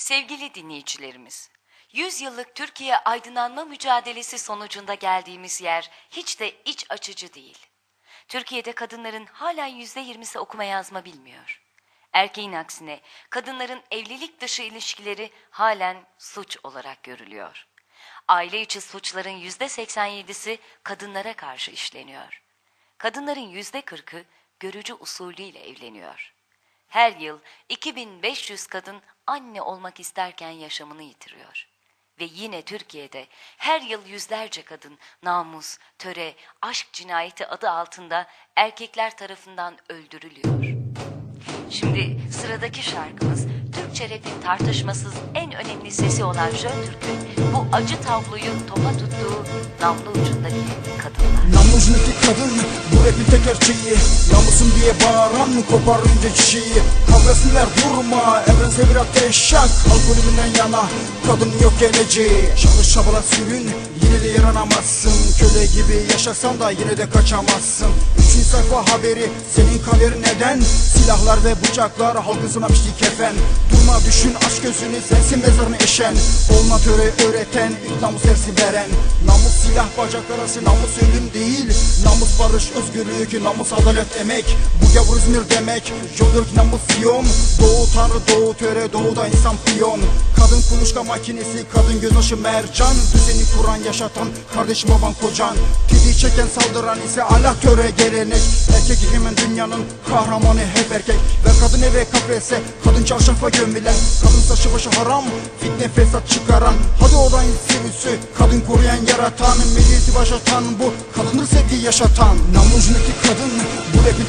Sevgili dinleyicilerimiz, 100 yıllık Türkiye aydınlanma mücadelesi sonucunda geldiğimiz yer hiç de iç açıcı değil. Türkiye'de kadınların halen %20'si okuma yazma bilmiyor. Erkeğin aksine kadınların evlilik dışı ilişkileri halen suç olarak görülüyor. Aile içi suçların %87'si kadınlara karşı işleniyor. Kadınların %40'ı görücü usulüyle evleniyor. Her yıl 2500 kadın anne olmak isterken yaşamını yitiriyor. Ve yine Türkiye'de her yıl yüzlerce kadın namus, töre, aşk cinayeti adı altında erkekler tarafından öldürülüyor. Şimdi sıradaki şarkımız Türkçe rap'in tartışmasız en önemli sesi olan Jön bu acı tabloyu topa tuttuğu namlu ucundaki kadınlar. Namucundaki kadın bu rapin tek gerçeği. Namusun diye bağıran koparınca çiçeği. Kavgasını ver durma evrensel bir ateş yak Halk ölümünden yana kadın yok geleceği. Çalış çabala sürün yine de yaranamazsın. Köle gibi yaşasan da yine de kaçamazsın. Üçüncü sayfa haberi senin kaderin neden? Silahlar ve bıçaklar halkı sınamıştı kefen Durma düşün aç gözünü sensin mezarını eşen. Olma töre öğreten namus dersi veren. Namus silah bacak arası namus ölüm değil. Namus barış özgürlük namus adalet emek Bu gavur İzmir demek. Jodurk namus siyon Doğu tanrı doğu töre doğuda insan piyon. Kadın kuluçka makinesi kadın gözyaşı mercan. Düzeni kuran yaşatan kardeş baban kocan. Pidi çeken saldıran ise Allah töre gelenek. Erkek egemen dünyanın kahramanı hep erkek. Ve kadın eve kafese kadın çarşafa gömülen Kadın saçı başı haram fitne fesat çıkaran. Hadi oradan sürüsü kadın koruyan yaratan. Milliyeti başatan bu kadındır sevgi yaşatan. Namucundaki kadın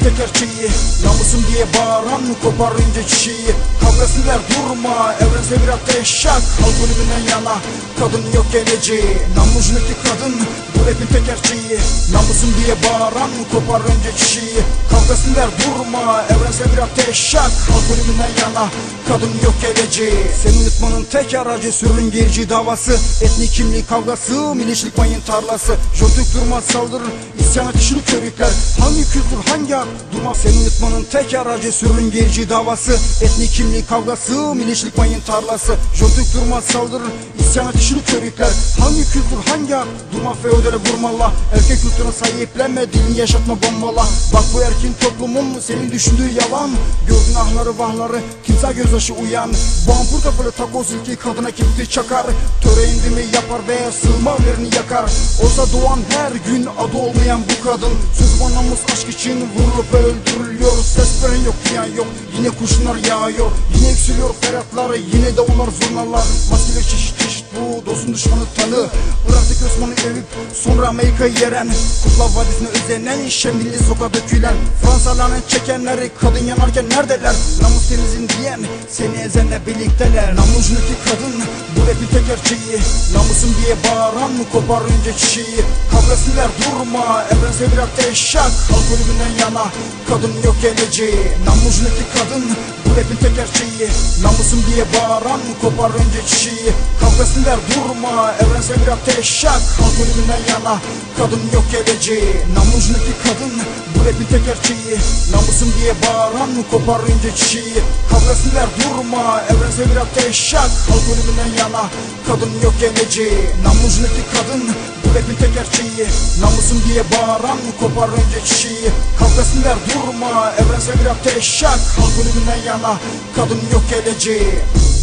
tek gerçeği Namusum diye bağıran koparınca çiçeği. Kavgasını ver durma evrensel bir ateş yak Halk ölümünden yana kadın yok geleceği. Namucundaki kadın bu rapin tek gerçeği Namusum diye bağıran koparınca çiçeği. Kavgasını ver durma evrensel bir ateş yak Halk ölümünden yana kadın yok geleceği. Seni unutmanın tek aracı sürüngirci davası. Etnik kimlik kavgası milişlik mayın tarlası. Jontük durmaz saldırır isyan ateşini körükler. Hangi kültür hangi hak durmaz Seni unutmanın tek aracı sürüngirci davası. Etnik kimlik kavgası milişlik mayın tarlası. Jontük durmaz saldırır isyan ateşini körükler. Hangi kültür hangi hak durmaz feodale vurmala Erkek kültürüne sahiplenme dilini yaşatma bombala Bak bu erkin toplumun senin düşündüğü yalan. Gördün ahları vahları kimse gözyaşı uyan. Bu ampul kafalı takoz ilki kadına kilitli çakar. Töre indimi yapar ve sığma verini yakar. Olsa doğan her gün adı olmayan bu kadın. Söz namus aşk için vurulup öldürülüyor. Ses veren yok diyen yok. Yine kurşunlar yağıyor. Yine yükseliyor ferhatları yine de onlar zurnalar. Maskeli çeşit çeşit bu dostun düşmanı tanı. Bıraktık Osman'ı övüp sonra Amerika'yı yeren. Kutla Vadisi'ne özenen şemdilli sokağa dökülen. Fransalarının çekenleri kadın yanarken neredeler? Namus temizin diyen seni ezenle birlikteler. Namucundaki kadın bu rapin tek gerçeği. Namusum diye bağıran koparınca çiçeği Kavgasını ver durma evrensel bir ateş yak Halk ölümünden yana kadın yok geleceği. Namucundaki kadın bu rapin tek gerçeği. Namusum diye bağıran koparınca çiçeği Kavgasını ver durma evrensel bir ateş yak Halk ölümünden yana kadın yok geleceği Namucundaki kadın bu rapin tek gerçeği Namusum diye bağıran koparınca çiçeği. Kavgasını ver durma evrensel bir ateş yak Halk ölümünden yana kadın yok geleceği Namucundaki kadın bu rapin tek gerçeği Namusum diye bağıran koparınca çiçeği. Kavgasını ver durma evrensel bir ateş yak Halk ölümünden yana kadın yok geleceği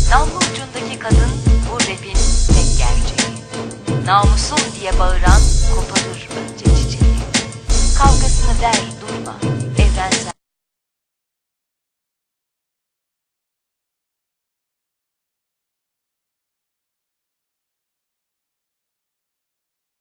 Namlu kadın Namusum diye bağıran koparır önce çiçeği. Kavgasını ver durma evrensel.